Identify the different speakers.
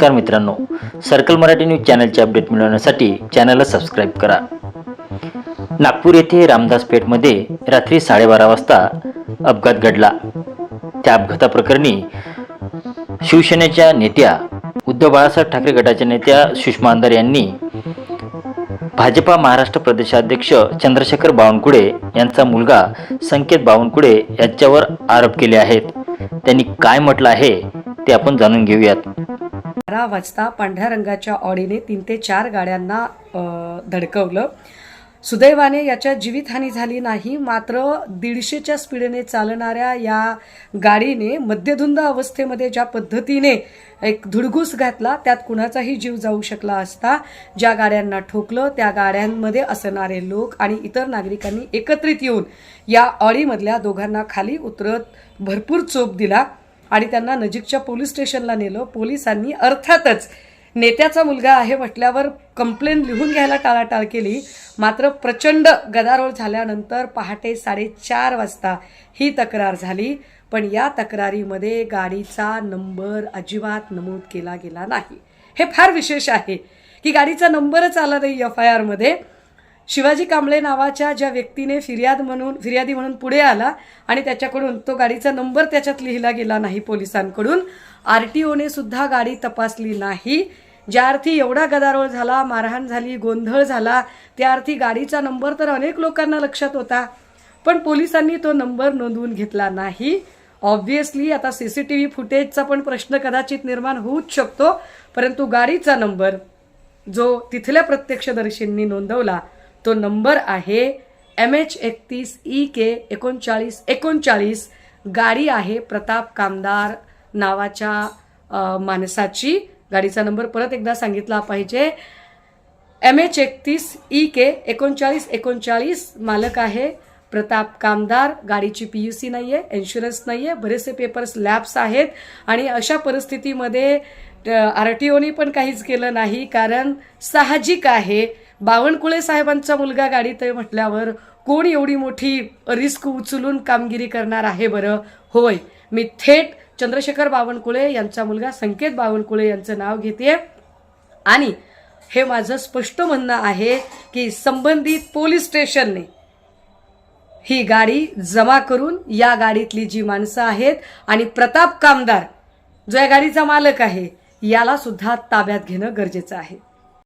Speaker 1: नमस्कार मित्रांनो circle Marathi news चॅनलचे अपडेट मिळवण्यासाठी चॅनलला सबस्क्राईब करा. नागपूर येथे रामदास पेठमध्ये रात्री साडेबारा वाजता अपघात घडला. त्या अपघाताप्रकरणी शिवसेनेच्या नेत्या उद्धव बाळासाहेब ठाकरे गटाच्या नेत्या सुषमा अंधार यांनी भाजपा महाराष्ट्र प्रदेशाध्यक्ष चंद्रशेखर बावनकुळे यांचा मुलगा संकेत बावनकुळे यांच्यावर आरोप केले आहेत. त्यांनी काय म्हटलं आहे ते आपण जाणून घेऊयात.
Speaker 2: बारा वाजता पांढऱ्या रंगाच्या ऑडीने तीन ते चार गाड्यांना धडकवलं. सुदैवाने याच्या जीवितहानी झाली नाही मात्र दीडशेच्या स्पीडने चालणाऱ्या या गाडीने मध्यधुंद अवस्थेमध्ये ज्या पद्धतीने एक धुडगूस घातला त्यात कुणाचाही जीव जाऊ शकला असता ज्या गाड्यांना ठोकलं त्या गाड्यांमध्ये असणारे लोक आणि इतर नागरिकांनी एकत्रित येऊन या ऑडीमधल्या दोघांना खाली उतरत भरपूर चोप दिला. आणि त्यांना नजीकच्या पोलीस स्टेशनला नेलं. पोलिसांनी अर्थातच नेत्याचा मुलगा आहे म्हटल्यावर कंप्लेन लिहून घ्यायला टाळाटाळ केली. मात्र प्रचंड गदारोळ झाल्यानंतर पहाटे साडेचार वाजता ही तक्रार झाली. पण या तक्रारीमध्ये गाडीचा नंबर अजिबात नमूद केला गेला नाही. हे फार विशेष आहे की गाडीचा नंबरच आला नाही एफ आय आरमध्ये. शिवाजी कांबळे नावाच्या ज्या व्यक्तीने फिर्याद म्हणून फिर्यादी म्हणून पुढे आला आणि त्याच्याकडून तो गाडीचा नंबर त्याच्यात लिहिला गेला नाही पोलिसांकडून आर टी ओने सुद्धा गाडी तपासली नाही. ज्या अर्थी एवढा गदारोळ झाला मारहाण झाली गोंधळ झाला त्या अर्थी गाडीचा नंबर तर अनेक लोकांना लक्षात होता पण पोलिसांनी तो नंबर नोंदवून घेतला नाही. ऑब्व्हियसली आता सी सी टी व्ही फुटेजचा पण प्रश्न कदाचित निर्माण होऊच शकतो परंतु गाडीचा नंबर जो तिथल्या प्रत्यक्षदर्शींनी नोंदवला तो नंबर आहे एम एच एकतीस ई के एकोणचाळीस एकोणचाळीस. गाडी आहे प्रताप कामदार नावाच्या माणसाची. गाडीचा नंबर परत एकदा सांगितला पाहिजे. एम एच एकतीस ई के एकोणचाळीस एकोणचाळीस. मालक आहे प्रताप कामदार. गाडीची पी यू सी नाही आहे इन्शुरन्स नाही आहे बरेचसे पेपर्स लॅब्स आहेत. आणि अशा परिस्थितीमध्ये आर टी ओनी पण काहीच केलं नाही कारण साहजिक आहे. बावनकुळे साहेबांचा मुलगा गाडीत आहे म्हटल्यावर कोण एवढी मोठी रिस्क उचलून कामगिरी करणार आहे बरं? होय. मी थेट चंद्रशेखर बावनकुळे यांचा मुलगा संकेत बावनकुळे यांचं नाव घेते आणि हे माझं स्पष्ट म्हणणं आहे की संबंधित पोलीस स्टेशनने ही गाडी जमा करून या गाडीतली जी माणसं आहेत आणि प्रताप कामदार जो या गाडीचा मालक आहे याला सुद्धा ताब्यात घेणं गरजेचं आहे.